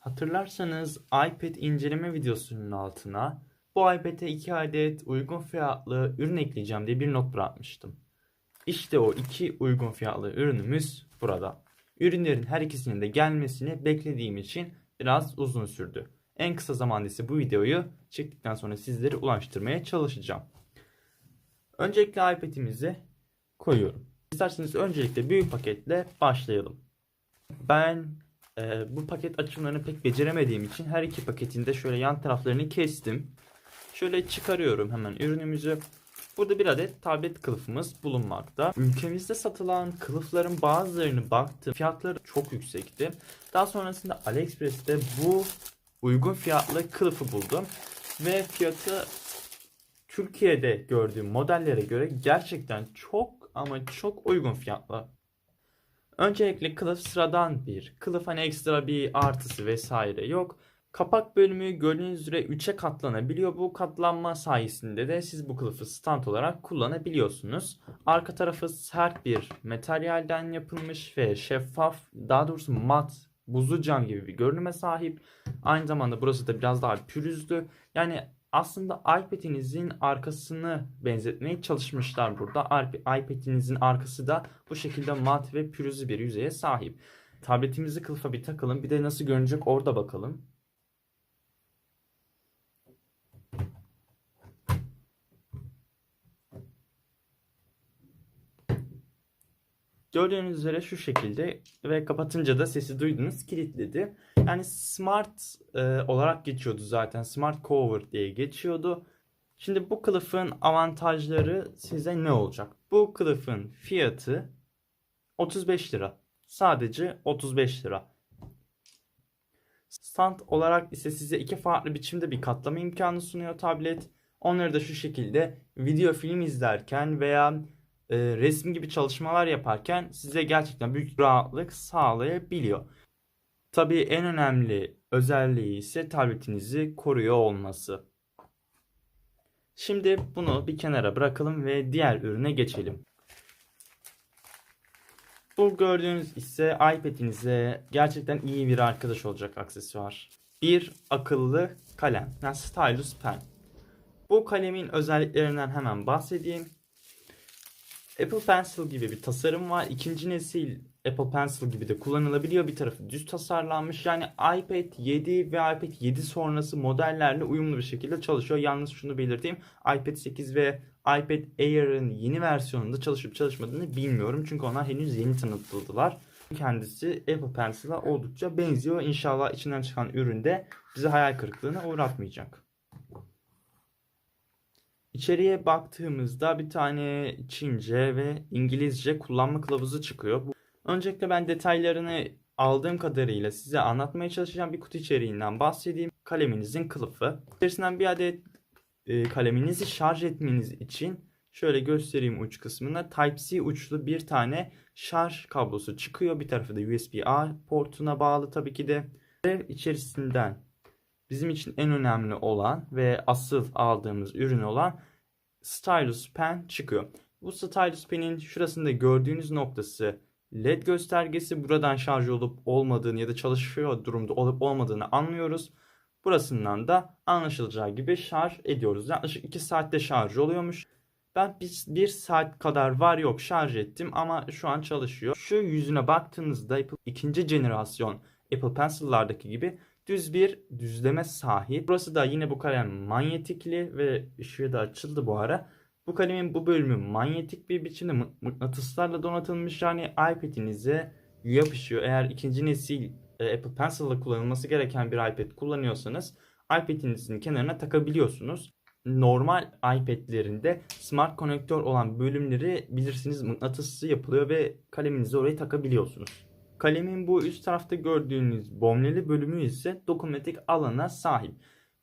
Hatırlarsanız iPad inceleme videosunun altına bu iPad'e 2 adet uygun fiyatlı ürün ekleyeceğim diye bir not bırakmıştım. İşte o iki uygun fiyatlı ürünümüz burada. Ürünlerin her ikisinin de gelmesini beklediğim için biraz uzun sürdü. En kısa zamanda ise bu videoyu çektikten sonra sizlere ulaştırmaya çalışacağım. Öncelikle iPad'imizi koyuyorum. İsterseniz öncelikle büyük paketle başlayalım. Ben e, bu paket açımlarını pek beceremediğim için her iki paketin de şöyle yan taraflarını kestim. Şöyle çıkarıyorum hemen ürünümüzü. Burada bir adet tablet kılıfımız bulunmakta. Ülkemizde satılan kılıfların bazılarını baktım. Fiyatları çok yüksekti. Daha sonrasında AliExpress'te bu uygun fiyatlı kılıfı buldum. Ve fiyatı Türkiye'de gördüğüm modellere göre gerçekten çok ama çok uygun fiyatlı. Öncelikle kılıf sıradan bir. Kılıf hani ekstra bir artısı vesaire yok. Kapak bölümü gördüğünüz üzere 3'e katlanabiliyor. Bu katlanma sayesinde de siz bu kılıfı stand olarak kullanabiliyorsunuz. Arka tarafı sert bir materyalden yapılmış ve şeffaf, daha doğrusu mat, buzlu cam gibi bir görünüme sahip. Aynı zamanda burası da biraz daha pürüzlü. Yani aslında iPad'inizin arkasını benzetmeye çalışmışlar burada. iPad'inizin arkası da bu şekilde mat ve pürüzlü bir yüzeye sahip. Tabletimizi kılıfa bir takalım. Bir de nasıl görünecek orada bakalım. Gördüğünüz üzere şu şekilde ve kapatınca da sesi duydunuz kilitledi. Yani smart e, olarak geçiyordu zaten. Smart cover diye geçiyordu. Şimdi bu kılıfın avantajları size ne olacak? Bu kılıfın fiyatı 35 lira. Sadece 35 lira. Stand olarak ise size iki farklı biçimde bir katlama imkanı sunuyor tablet. Onları da şu şekilde video film izlerken veya e, resim gibi çalışmalar yaparken size gerçekten büyük rahatlık sağlayabiliyor. Tabii en önemli özelliği ise tabletinizi koruyor olması. Şimdi bunu bir kenara bırakalım ve diğer ürüne geçelim. Bu gördüğünüz ise iPad'inize gerçekten iyi bir arkadaş olacak aksesuar. Bir akıllı kalem. Yani stylus pen. Bu kalemin özelliklerinden hemen bahsedeyim. Apple Pencil gibi bir tasarım var. İkinci nesil Apple Pencil gibi de kullanılabiliyor. Bir tarafı düz tasarlanmış. Yani iPad 7 ve iPad 7 sonrası modellerle uyumlu bir şekilde çalışıyor. Yalnız şunu belirteyim. iPad 8 ve iPad Air'ın yeni versiyonunda çalışıp çalışmadığını bilmiyorum. Çünkü onlar henüz yeni tanıtıldılar. Kendisi Apple Pencil'a oldukça benziyor. İnşallah içinden çıkan üründe bizi hayal kırıklığına uğratmayacak. İçeriye baktığımızda bir tane Çince ve İngilizce kullanma kılavuzu çıkıyor. Öncelikle ben detaylarını aldığım kadarıyla size anlatmaya çalışacağım. Bir kutu içeriğinden bahsedeyim. Kaleminizin kılıfı. İçerisinden bir adet e, kaleminizi şarj etmeniz için şöyle göstereyim uç kısmında Type-C uçlu bir tane şarj kablosu çıkıyor. Bir tarafı da USB-A portuna bağlı tabii ki de. Ve içerisinden bizim için en önemli olan ve asıl aldığımız ürün olan stylus pen çıkıyor. Bu stylus penin şurasında gördüğünüz noktası LED göstergesi buradan şarj olup olmadığını ya da çalışıyor durumda olup olmadığını anlıyoruz. Burasından da anlaşılacağı gibi şarj ediyoruz. Yaklaşık 2 saatte şarj oluyormuş. Ben bir, bir saat kadar var yok şarj ettim ama şu an çalışıyor. Şu yüzüne baktığınızda ikinci jenerasyon Apple Pencil'lardaki gibi düz bir düzleme sahip. Burası da yine bu kalem manyetikli ve ışığı da açıldı bu ara. Bu kalemin bu bölümü manyetik bir biçimde mıknatıslarla donatılmış yani iPad'inize yapışıyor. Eğer ikinci nesil e, Apple Pencil'la kullanılması gereken bir iPad kullanıyorsanız iPad'inizin kenarına takabiliyorsunuz. Normal iPad'lerinde smart konektör olan bölümleri bilirsiniz mıknatıslı yapılıyor ve kaleminizi oraya takabiliyorsunuz. Kalemin bu üst tarafta gördüğünüz bomleli bölümü ise dokunmatik alana sahip.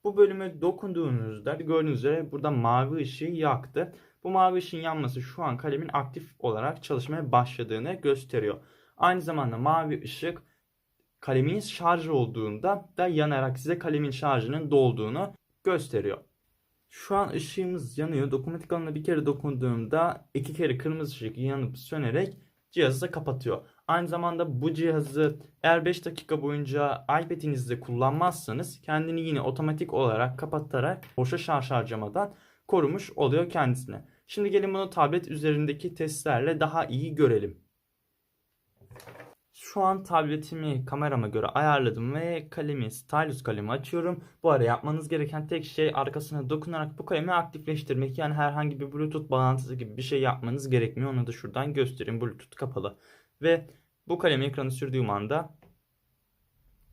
Bu bölüme dokunduğunuzda gördüğünüz üzere burada mavi ışığı yaktı. Bu mavi ışığın yanması şu an kalemin aktif olarak çalışmaya başladığını gösteriyor. Aynı zamanda mavi ışık kalemin şarj olduğunda da yanarak size kalemin şarjının dolduğunu gösteriyor. Şu an ışığımız yanıyor. Dokunmatik alana bir kere dokunduğumda iki kere kırmızı ışık yanıp sönerek cihazı da kapatıyor. Aynı zamanda bu cihazı eğer 5 dakika boyunca iPad'inizde kullanmazsanız kendini yine otomatik olarak kapatarak boşa şarj harcamadan korumuş oluyor kendisine. Şimdi gelin bunu tablet üzerindeki testlerle daha iyi görelim. Şu an tabletimi kamerama göre ayarladım ve kalemi, stylus kalemi açıyorum. Bu arada yapmanız gereken tek şey arkasına dokunarak bu kalemi aktifleştirmek. Yani herhangi bir Bluetooth bağlantısı gibi bir şey yapmanız gerekmiyor. Onu da şuradan göstereyim. Bluetooth kapalı. Ve bu kalemi ekranı sürdüğüm anda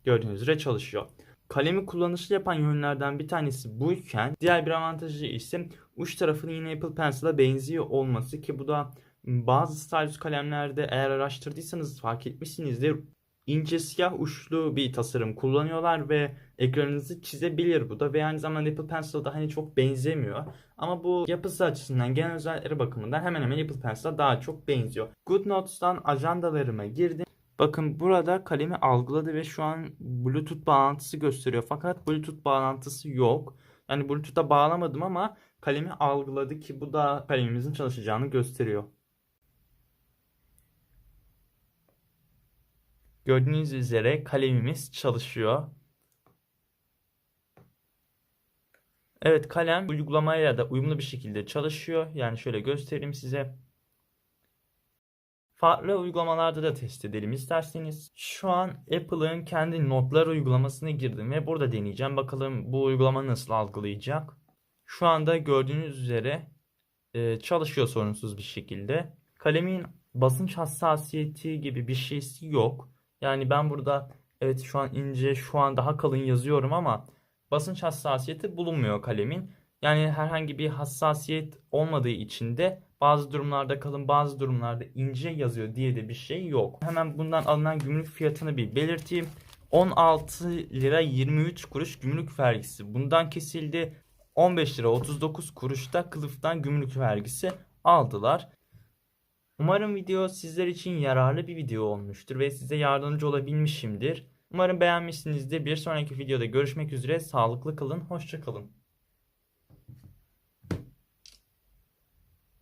gördüğünüz üzere çalışıyor. Kalemi kullanışlı yapan yönlerden bir tanesi buyken diğer bir avantajı ise uç tarafının yine Apple Pencil'a benziyor olması ki bu da bazı stylus kalemlerde eğer araştırdıysanız fark etmişsinizdir ince siyah uçlu bir tasarım kullanıyorlar ve ekranınızı çizebilir bu da ve aynı zamanda Apple Pencil'a hani çok benzemiyor. Ama bu yapısı açısından genel özellikleri bakımından hemen hemen Apple Pencil'a daha çok benziyor. GoodNotes'tan ajandalarıma girdim. Bakın burada kalemi algıladı ve şu an Bluetooth bağlantısı gösteriyor. Fakat Bluetooth bağlantısı yok. Yani Bluetooth'a bağlamadım ama kalemi algıladı ki bu da kalemimizin çalışacağını gösteriyor. Gördüğünüz üzere kalemimiz çalışıyor. Evet kalem uygulamaya da uyumlu bir şekilde çalışıyor. Yani şöyle göstereyim size. Farklı uygulamalarda da test edelim isterseniz. Şu an Apple'ın kendi notlar uygulamasına girdim ve burada deneyeceğim. Bakalım bu uygulama nasıl algılayacak. Şu anda gördüğünüz üzere e, çalışıyor sorunsuz bir şekilde. Kalemin basınç hassasiyeti gibi bir şeysi yok. Yani ben burada evet şu an ince, şu an daha kalın yazıyorum ama basınç hassasiyeti bulunmuyor kalemin. Yani herhangi bir hassasiyet olmadığı için de bazı durumlarda kalın bazı durumlarda ince yazıyor diye de bir şey yok. Hemen bundan alınan gümrük fiyatını bir belirteyim. 16 lira 23 kuruş gümrük vergisi. Bundan kesildi. 15 lira 39 kuruş da kılıftan gümrük vergisi aldılar. Umarım video sizler için yararlı bir video olmuştur ve size yardımcı olabilmişimdir. Umarım beğenmişsinizdir. Bir sonraki videoda görüşmek üzere. Sağlıklı kalın, hoşça kalın.